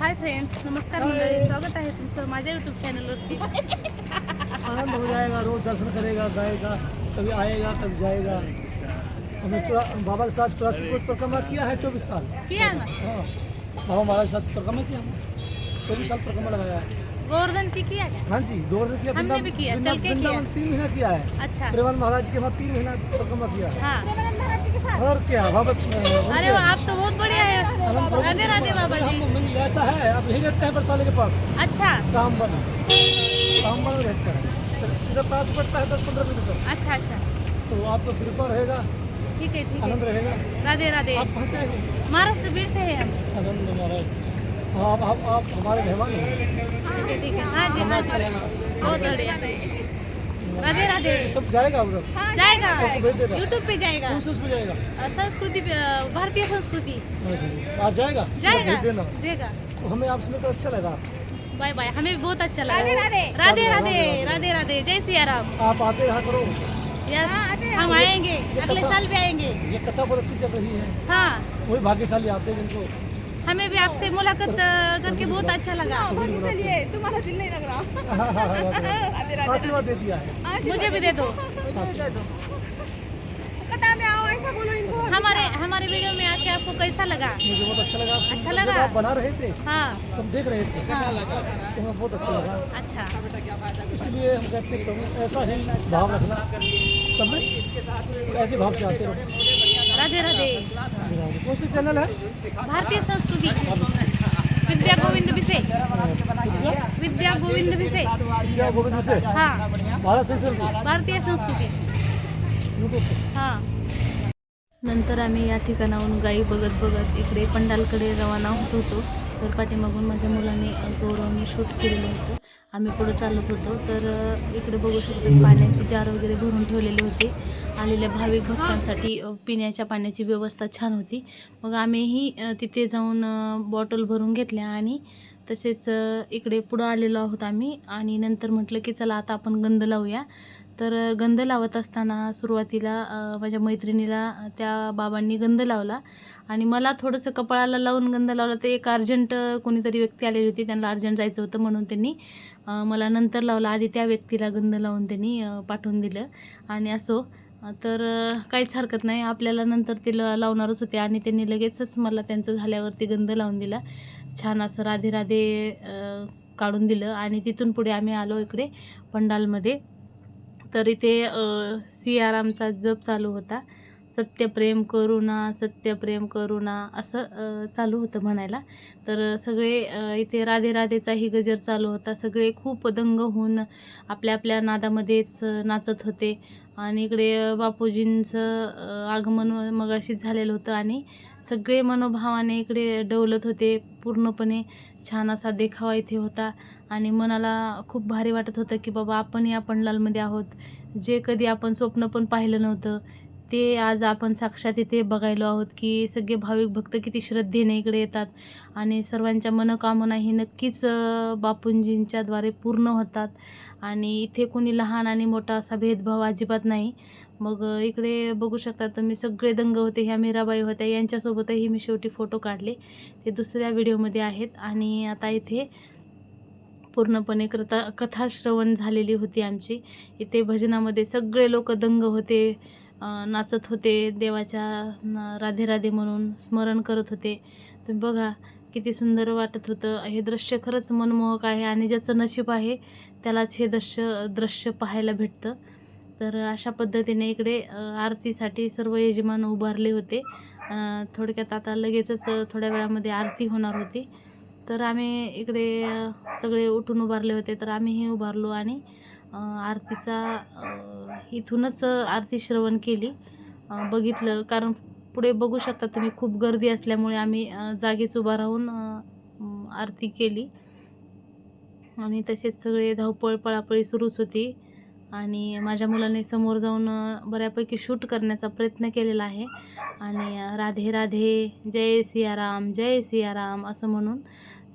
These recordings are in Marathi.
हाय फ्रेंड्स नमस्कार मंडळी स्वागत आहे तुमचं माझ्या यूट्यूब चॅनलवरती आनंद हो जाएगा रोज दर्शन करेगा गाएगा कभी आएगा कभी जाएगा। हमने बाबा के साथ चौरासी कोस परिक्रमा किया है चौबीस साल। किया ना? हाँ। बाबा महाराज के साथ परिक्रमा किया चौबीस साल परिक्रमा लगाया है। गोवर्धन की किया क्या? हाँ जी वर्ष किया हमने भी किया, चल के वृंदावन तीन महीना किया है। अच्छा। प्रेमान महाराज के वहाँ तीन महीना परिक्रमा किया है। हाँ। और क्या बाबा अरे आप तो बहुत बढ़िया है। राधे राधे बाबा जी। ऐसा है आप यही रहते हैं बरसाले के पास? अच्छा। काम बन। काम बन रहता है। तो इधर पास पड़ता है दस पंद्रह मिनट अच्छा अच्छा। तो आपको कृपा रहेगा। ठीक है ठीक आनंद है रहेगा। राधे राधे। आप कहाँ से आए हो? महाराष्ट्र बीड़ से है हम आनंद महाराज। आप आप आप हमारे मेहमान हैं। ठीक है ठीक है। हाँ जी हाँ जी। बहुत बढ़िया। राधे राधे। सब जाएगा उधर। जाएगा। भेज देगा। यूट्यूब पे जाएगा। कौन से जाएगा। संस्कृति भारतीय संस्कृति। आज जाएगा। जाएगा। देना। देगा। तो हमें आपसे मिलकर अच्छा लगा। Bye bye. हमें भी बहुत अच्छा लगा। राधे राधे। राधे राधे जय सिया राम। आप आते यहाँ करो। यस हम आएँगे। अगले साल भी आएँगे। ये कथा बहुत अच्छी चल रही है। हाँ। वही भाग्यशाली आते हैं जिनको। हमें भी आपसे मुलाकात करके बहुत अच्छा लगा। तुम्हाला दिल नहीं लग रहा। आशीर्वाद दे दिया है। मुझे भी दे दो। कटा में आओ ऐसा बोलो इनको। हमारे हमारे वीडियो में आके आपको कैसा लगा? मुझे बहुत अच्छा लगा। अच्छा लगा? आप बना रहे थे हाँ। तब देख रहे थे। तो हमें बहुत अच्छा लगा। अच्छा। इसलिए हम कहते हैं ऐसा ही भाव रखना। सब में ऐसे भाव से आते रहो। राधे राधे. कौन से चैनल है भारतीय संस्कृति. विद्या गोविंद विसे विद्या गोविंद विसे विद्या गोविंद से हाँ. भारत संसद भारतीय संस्कृती. हां. नंतर आम्ही या ठिकाणाहून गाई बघत बघत इकडे पंडालकडे रवाना होत होतो. तर पाठीमागून माझ्या मुलाने अ, गौरवने शूट केलेलं होतं. आम्ही पुढं चालत होतो. तर इकडे बघू शकतो पाण्याची जार वगैरे भरून ठेवलेली होती. आलेल्या भाविक भक्तांसाठी पिण्याच्या पाण्याची व्यवस्था छान होती. मग आम्हीही तिथे जाऊन बॉटल भरून घेतल्या आणि तसेच इकडे पुढं आलेलो आहोत आम्ही. आणि नंतर म्हटलं की चला आता आपण गंध लावूया. तर गंध लावत असताना सुरुवातीला माझ्या मैत्रिणीला त्या बाबांनी गंध लावला. आणि मला थोडंसं कपाळाला लावून गंध लावला ते एक अर्जंट कोणीतरी व्यक्ती आलेली होती त्यांना अर्जंट जायचं होतं म्हणून त्यांनी मला नंतर लावला. आधी त्या व्यक्तीला गंध लावून त्यांनी पाठवून दिलं. आणि असो तर काहीच हरकत नाही. आपल्याला नंतर ते ल लावणारच होते आणि त्यांनी लगेचच मला त्यांचं झाल्यावरती गंध लावून दिला. छान असं राधे राधे काढून दिलं. आणि तिथून पुढे आम्ही आलो इकडे पंडालमध्ये. तर इथे सियारामचा जप चालू होता. सत्यप्रेम करुणा सत्यप्रेम करुणा असं चालू होतं म्हणायला. तर सगळे इथे राधे राधेचाही गजर चालू होता. सगळे खूप दंग होऊन आपल्या आपल्या नादामध्येच नाचत होते. आणि इकडे बापूजींचं आगमन मगाशीच झालेलं होतं. आणि सगळे मनोभावाने इकडे डवलत होते. पूर्णपणे छान असा देखावा इथे होता. आणि मनाला खूप भारी वाटत होतं की बाबा आपण या आहोत. जे कधी आपण स्वप्न पण पाहिलं नव्हतं. ते आज आपण साक्षात इथे बघायलो आहोत की सगळे भाविक भक्त किती श्रद्धेने इकडे येतात आणि सर्वांच्या मनोकामनाही नक्कीच बापूंजींच्याद्वारे पूर्ण होतात. आणि इथे कोणी लहान आणि मोठा असा भेदभाव अजिबात नाही. मग इकडे बघू शकता तुम्ही सगळे दंग होते ह्या मीराबाई होत्या यांच्यासोबतही मी शेवटी फोटो काढले. ते दुसऱ्या व्हिडिओमध्ये आहेत आणि आता इथे पूर्णपणे कथा कथाश्रवण झालेली होती आमची. इथे भजनामध्ये सगळे लोक दंग होते. नाचत होते देवाच्या न- राधे राधे म्हणून स्मरण करत होते. तुम्ही बघा किती सुंदर वाटत होतं. हे दृश्य खरंच मनमोहक आहे आणि ज्याचं नशीब आहे त्यालाच हे दृश्य दृश्य पाहायला भेटतं. तर अशा पद्धतीने इकडे आरतीसाठी सर्व यजमान उभारले होते. थोडक्यात आता लगेचच थोड्या वेळामध्ये आरती होणार होती. तर आम्ही इकडे सगळे उठून उभारले होते. तर आम्हीही उभारलो आणि आरतीचा इथूनच आरती श्रवण केली. बघितलं. कारण पुढे बघू शकता तुम्ही खूप गर्दी असल्यामुळे आम्ही जागेच जागीच उभा राहून आरती केली. आणि तसेच सगळे धावपळ पळापळी सुरूच होती. आणि माझ्या मुलाने समोर जाऊन बऱ्यापैकी शूट करण्याचा प्रयत्न केलेला आहे. आणि राधे राधे जय सियाराम जय सियाराम असं म्हणून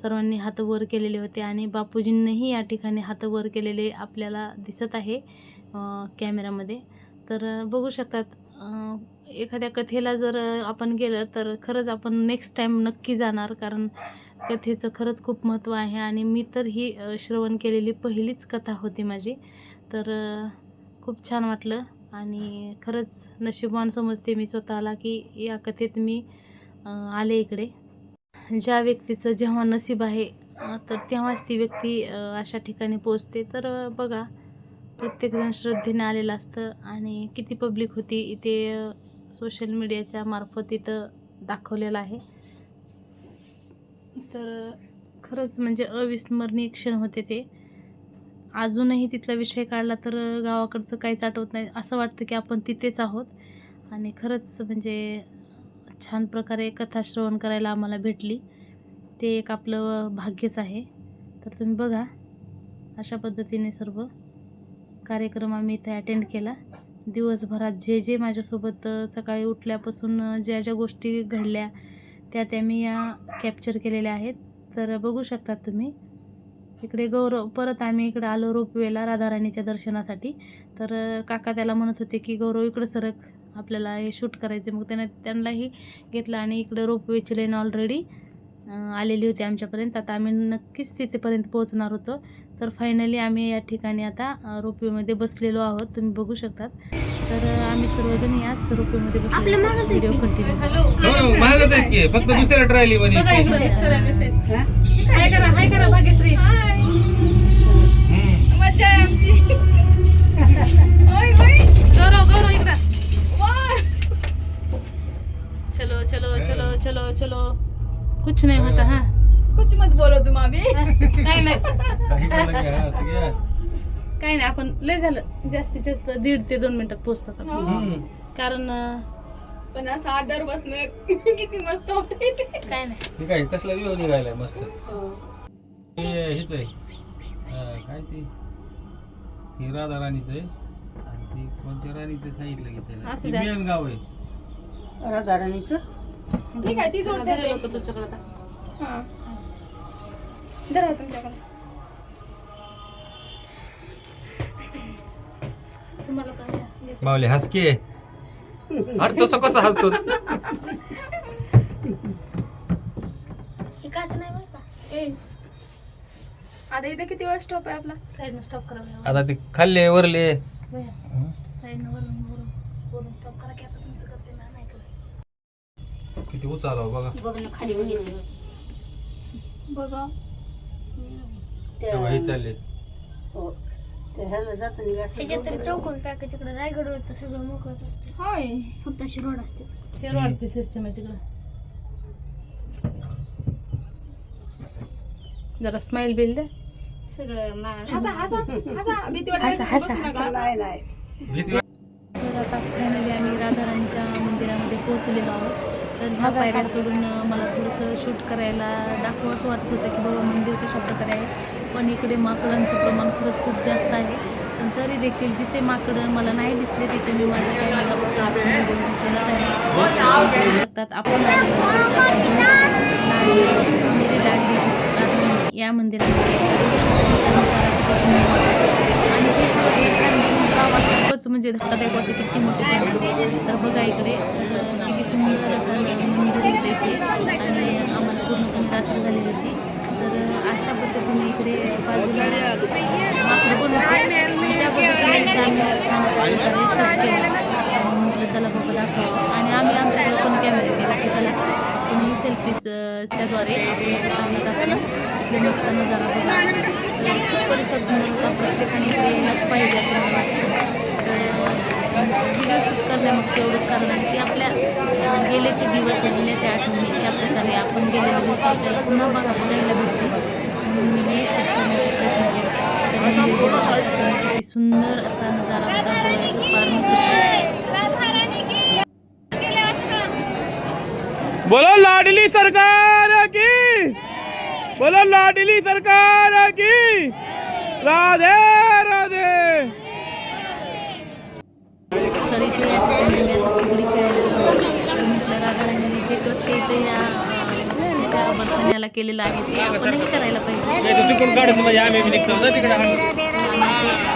सर्वांनी हात वर केलेले होते आणि बापूजींनीही या ठिकाणी हात वर केलेले आपल्याला दिसत आहे कॅमेऱ्यामध्ये कॅमेरामध्ये. तर बघू शकतात एखाद्या कथेला जर आपण गेलं तर खरंच आपण नेक्स्ट टाईम नक्की जाणार. कारण कथेचं खरंच खूप महत्त्व आहे आणि मी तर ही श्रवण केलेली पहिलीच कथा होती माझी. तर खूप छान वाटलं आणि खरंच नशीबवान समजते मी स्वतःला की या कथेत मी आले इकडे. ज्या व्यक्तीचं जेव्हा नशीब आहे तर तेव्हाच ती व्यक्ती अशा ठिकाणी पोचते तर बघा प्रत्येकजण श्रद्धेने आलेलं असतं आणि किती पब्लिक होती इथे सोशल मीडियाच्या मार्फत इथं दाखवलेलं आहे. तर खरंच म्हणजे अविस्मरणीय क्षण होते ते. अजूनही तिथला विषय काढला तर गावाकडचं काहीच आठवत नाही असं वाटतं की आपण तिथेच आहोत. आणि खरंच म्हणजे छान प्रकारे कथा श्रवण करायला आम्हाला भेटली. ते एक आपलं भाग्यच आहे. तर तुम्ही बघा अशा पद्धतीने सर्व कार्यक्रम आम्ही इथे अटेंड केला. दिवसभरात जे जे माझ्यासोबत सकाळी उठल्यापासून ज्या ज्या गोष्टी घडल्या त्या त्या मी या कॅप्चर केलेल्या आहेत. तर बघू शकतात तुम्ही. इकडे गौरव परत आम्ही इकडे आलो रोपवेला राधाराणीच्या दर्शनासाठी. तर काका त्याला म्हणत होते की गौरव इकडं सरक. आपल्याला हे शूट करायचे मग त्यानं त्यांनाही घेतलं आणि इकडे रोपवेची लेन ऑलरेडी आलेली होती आमच्यापर्यंत. आता आम्ही नक्कीच तिथेपर्यंत पोहोचणार होतो. तर फायनली आम्ही या ठिकाणी आता रोपवेमध्ये बसलेलो आहोत. तुम्ही बघू शकतात. तर आम्ही सर्वजण याच रोपवेमध्ये बसलेलो आहोत. व्हिडिओ कंटिन्यू हो, महागच आहेत की. फक्त दुसऱ्या ट्रायली मध्ये हाय करा हाय करा भाग्यश्री. हम्म. मजा आहे आमची. ओय ओय. गौरव गौरव इकडं. चलो चलो चलो चलो चलो. कुछ नहीं होता हाँ. कुछ मत बोलो तुम अभी काही नाही काही बोला की, असं घ्या. काही नाही आपण लय झालं. जास्तीत जास्त दीड ते दोन मिनिटात पोहोचतात आपण. कारण अं, पण असं आदर बसणं किती मस्त होते काय नाही. हे काय कसला व्ह्यू निघालाय मस्त? हे. हेच आहे. अं, काय ते? हे राधा राणीचं आहे. आणि ते कोणत्या राणीचं सांगितलं की त्याला असू ते द्या. गाव आहे. राधाराणीचं ठीक आहे ती. लोक तुझ्याकडे आता. हा. धरा तुमच्याकडे. मावले हसके अरे तसं कसं हसतोच ए. आता इथे किती वेळ स्टॉप आहे आपला? साईडनं स्टॉप करा भैया. आता ते खाल्ले वरले. साईडनं वरून वरून वरून स्टॉप करा की आता तुमचं करते ना नाही करत. किती उचाला हो बघा. बघा तेव्हा हे चालले. त्याच्यात तरी चौकोन पॅक तिकडे रायगडवर तर सगळं मोकळंच असते. होय. फक्त अशी रोड असते. हे रॉडची सिस्टम आहे तिकडं. जरा स्माइल बिल द्या सगळं मा हसा हसा हसा. भीती हसा, हसा, हसा. वाटत भीती तर आता फायनली आम्ही राधाराणीच्या मंदिरामध्ये पोहोचलेलो आहोत. तर ह्या पायऱ्या सोडून मला थोडंसं शूट करायला दाखवावंच वाटत होतं की बाबा मंदिर कशा प्रकारे आहे. पण इकडे माकडांचं प्रमाण खरंच खूप जास्त आहे. पण तरी देखील जिथे माकडं मला नाही दिसले तिथे मी माझं शकतात आपण या मंदिरामध्ये आणि खूपच म्हणजे धक्कादायक वाटते. किती मोठे तर बघा इकडे किती सुंदर असं मंदिर होते आणि आम्हाला पूर्णपणे रात्र झालेली होती. अशा पद्धतीने इकडे म्हटलं चला बाबा दाखवा आणि आम्ही आमच्याकडे पण कॅमेरा केला की चला तुम्ही सेल्फीजच्या द्वारे आपल्या स्वतःला दाखवा इकडे मागचा नजारा बघा खूप परिसर सुंदर होता प्रत्येकाने इकडे यायलाच पाहिजे असं मला वाटतं शूट करण्यामागचं एवढंच कारण आहे की आपल्या गेले ते दिवस राहिले त्या आठवणी त्या प्रकारे आपण गेलेले दिवस आपल्याला पुन्हा बघा बघायला भेटते हे सुंदर असा नजारा होता. बोलो लाडली सरकार की. बोलो लाडली सरकार की. राधे राधे. तर म्हटलं राधाराणीने जे या बसण्याला केलेलं आहे ते आपणही करायला तिकडून काढत म्हणजे आम्ही निघतो. ना तिकडे हांडू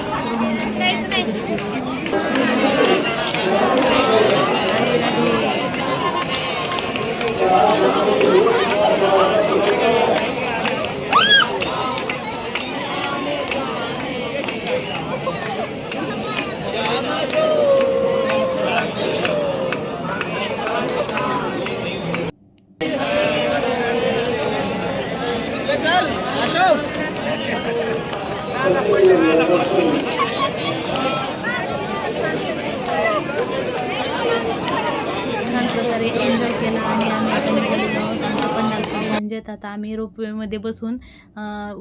पंडालकडे आता आम्ही रोपवेमध्ये बसून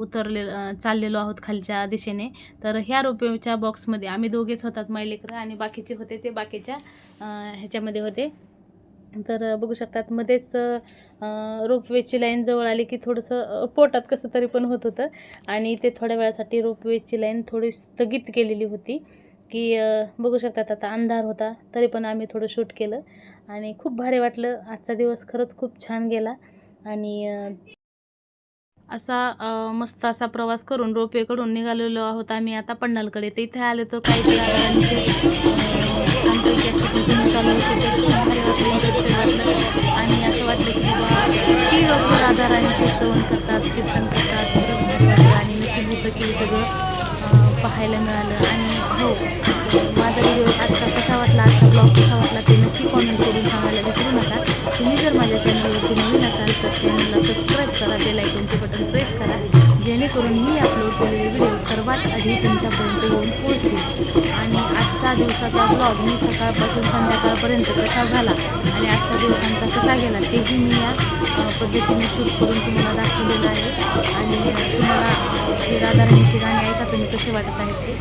उतरले चाललेलो आहोत खालच्या दिशेने. तर ह्या रोपवेच्या बॉक्समध्ये आम्ही दोघेच होतात मायलेकरं आणि बाकीचे होते ते बाकीच्या ह्याच्यामध्ये होते. तर बघू शकतात मध्येच रोपवेची लाईन जवळ आली की थोडंसं पोटात कसं तरी पण होत होतं. आणि ते थोड्या वेळासाठी रोपवेची लाईन थोडी स्थगित केलेली होती की बघू शकतात आता अंधार होता तरी पण आम्ही थोडं शूट केलं. आणि खूप भारी वाटलं. आजचा दिवस खरंच खूप छान गेला. आणि असा मस्त असा प्रवास करून रोपवेकडून निघालेलो आहोत आम्ही आता पंडालकडे तर इथे आले तर काही आणि असं वाटलं की बाबा की लोक राधाराणीचे श्रवण करतात कीर्तन करतात आणि नशीब होतं की सगळं पाहायला मिळालं. आणि हो माझा व्हिडिओ आजचा कसा वाटला? आजचा ब्लॉग कसा वाटला? करा बेल आयकॉनचे बटन प्रेस करा. जेणेकरून मी अपलोड केलेले व्हिडिओ सर्वात आधी तुमच्यापर्यंत येऊन पोहोचतील. आणि आजचा दिवसाचा ब्लॉग मी सकाळपासून संध्याकाळपर्यंत कसा झाला आणि आजचा दिवसांचा कसा गेला तेही मी या पद्धतीने शूट करून तुम्हाला दाखवलेलं आहे. आणि तुम्हाला अ, हे राधाराणीची गाणी ऐका तुम्ही कसे वाटत आहेत ते.